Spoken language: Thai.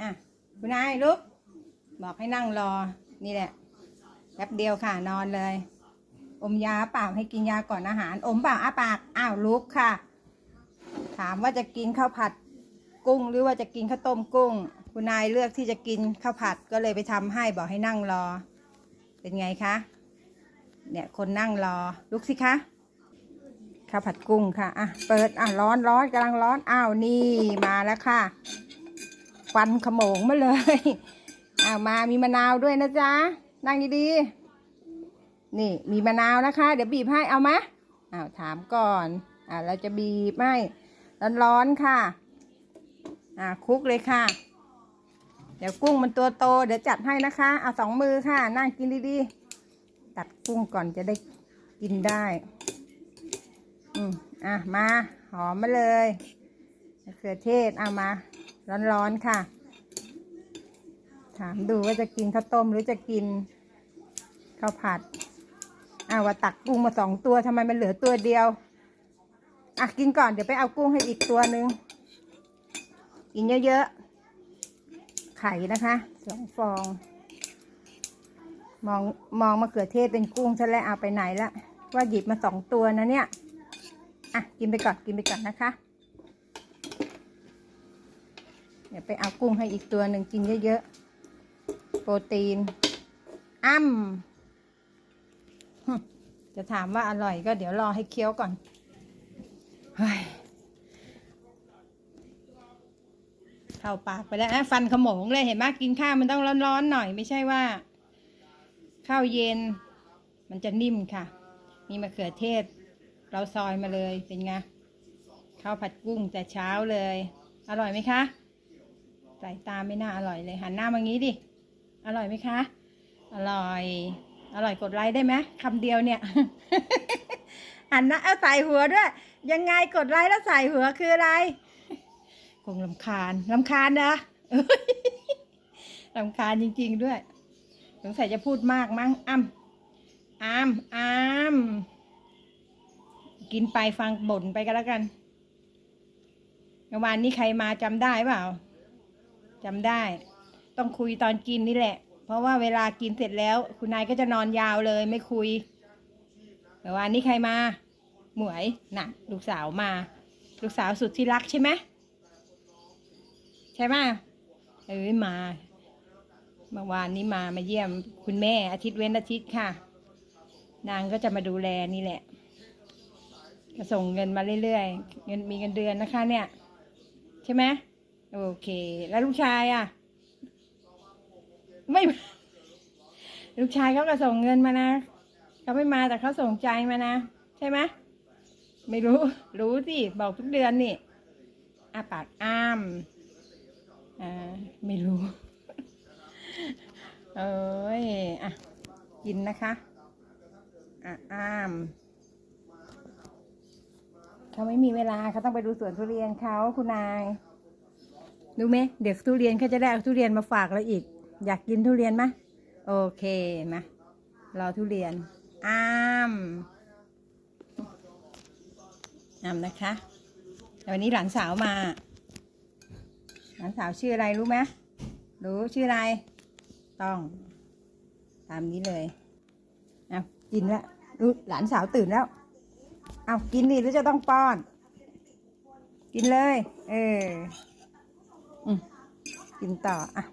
อะคุณนายลุกบอกให้นั่งรอ นี่แหละแป๊บเดียวค่ะนอนเลย อมยาเปล่าให้กินยาก่อนอาหาร อมเปล่าอ้าปากอ้าวลุกค่ะ ถามว่าจะกินข้าวผัดกุ้งหรือว่าจะกินข้าวต้มกุ้ง คุณนายเลือกที่จะกินข้าวผัดก็เลยไปทำให้บอกให้นั่งรอ เป็นไงคะเนี่ยคนนั่งรอลุกสิคะข้าวผัดกุ้งค่ะ อะ เปิด อะ ร้อนร้อนกำลังร้อน อ้าว นี่ มาแล้วค่ะ ควันขโมงมาเลยเอ้ามามีมะนาวด้วยนะจ๊ะนั่งดีๆนี่มีมะนาวนะคะ เดี๋ยวบีบให้เอามะอ้าวถามก่อนอ่าเราจะบีบให้ร้อนๆค่ะอ่าคุกเลยค่ะ เดี๋ยวกุ้งมันตัวโต เดี๋ยวจัดให้นะคะเอาสองมือค่ะ นั่งกินดีๆตัดกุ้งก่อนจะได้กินได้ อืมอะมาหอมมาเลยมะเขือเทศเอามา ร้อนๆค่ะ ถามดูว่าจะกินข้าวต้มหรือจะกินข้าวผัดอ้าวตักกุ้งมาสองตัวทำไมมันเหลือตัวเดียวอะกินก่อนเดี๋ยวไปเอากุ้งให้อีกตัวหนึ่งกินเยอะๆไข่นะคะสองฟอง มองมองมะเขือเทศเป็นกุ้งฉันแล้วเอาไปไหนละว่าหยิบมาสองตัวนะเนี่ยอะกินไปก่อนกินไปก่อนนะคะ เดี๋ยวไปเอากุ้งให้อีกตัวหนึ่งกินเยอะๆ โปรตีน อ้ำจะถามว่าอร่อยก็เดี๋ยวรอให้เคี้ยวก่อน เฮ้ย เข้าปากไปแล้วนะฟันขโมงเลยเห็นไหมกินข้าวมันต้องร้อนๆหน่อยไม่ใช่ว่า ข้าวเย็น มันจะนิ่มค่ะ มีมะเขือเทศ เราซอยมาเลยเป็นไงข้าวผัดกุ้งแต่เช้าเลย อร่อยไหมคะ สายตาไม่น่าอร่อยเลยหันหน้ามางี้ดิ อร่อยไหมคะ อร่อย อร่อยกดไลค์ได้ไหมคำเดียวเนี่ยหันหน้าเอาใส่หัวด้วย ยังไงกดไลค์แล้วใส่หัวคืออะไร คงลำคาญลำคาญนะลำคาญจริง ๆด้วยสงสัยจะพูดมากมั้งอ้ำอ้ำอ้ำกินไปฟังบ่นไปก็แล้วกันเมื่อวานนี้ใครมาจำได้เปล่า จำได้ ต้องคุยตอนกินนี่แหละ เพราะว่าเวลากินเสร็จแล้ว คุณนายก็จะนอนยาวเลยไม่คุยเมื่อวานนี้ใครมา หมวยน่ะ ลูกสาวมา ลูกสาวสุดที่รักใช่ไหมใช่ไหมเอ้ยมาเมื่อวานนี้มามาเยี่ยมคุณแม่อาทิตย์เว้นอาทิตย์ค่ะ นางก็จะมาดูแลนี่แหละก็ส่งเงินมาเรื่อยๆเงินมีเงินเดือนนะคะเนี่ย ใช่ไหม โอเค แล้วลูกชายอะ ไม่ ลูกชายเขาก็ส่งเงินมานะเขาไม่มาแต่เขาส่งใจมานะ ใช่ไหมไม่รู้ รู้สิบอกทุกเดือนนี่อาปากอ้ามอ่าไม่รู้เอ้ยอะกินนะคะอะอ้ามเขาไม่มีเวลาเขาต้องไปดูสวนทุเรียนเขาคุณนาย รู้ไหมเดี๋ยวทุเรียนเขาจะได้เอาทุเรียนมาฝากเราอีก อยากกินทุเรียนไหมโอเคมารอทุเรียนอ้ามอ้ามนะคะแต่วันนี้หลานสาวมา หลานสาวชื่ออะไรรู้ไหมรู้ชื่ออะไร ต้อง ตามนี้เลยเอากินแล้วรู้หลานสาวตื่นแล้ว เอากินดิหรือจะต้องป้อน กินเลย เออ กินต่ออะ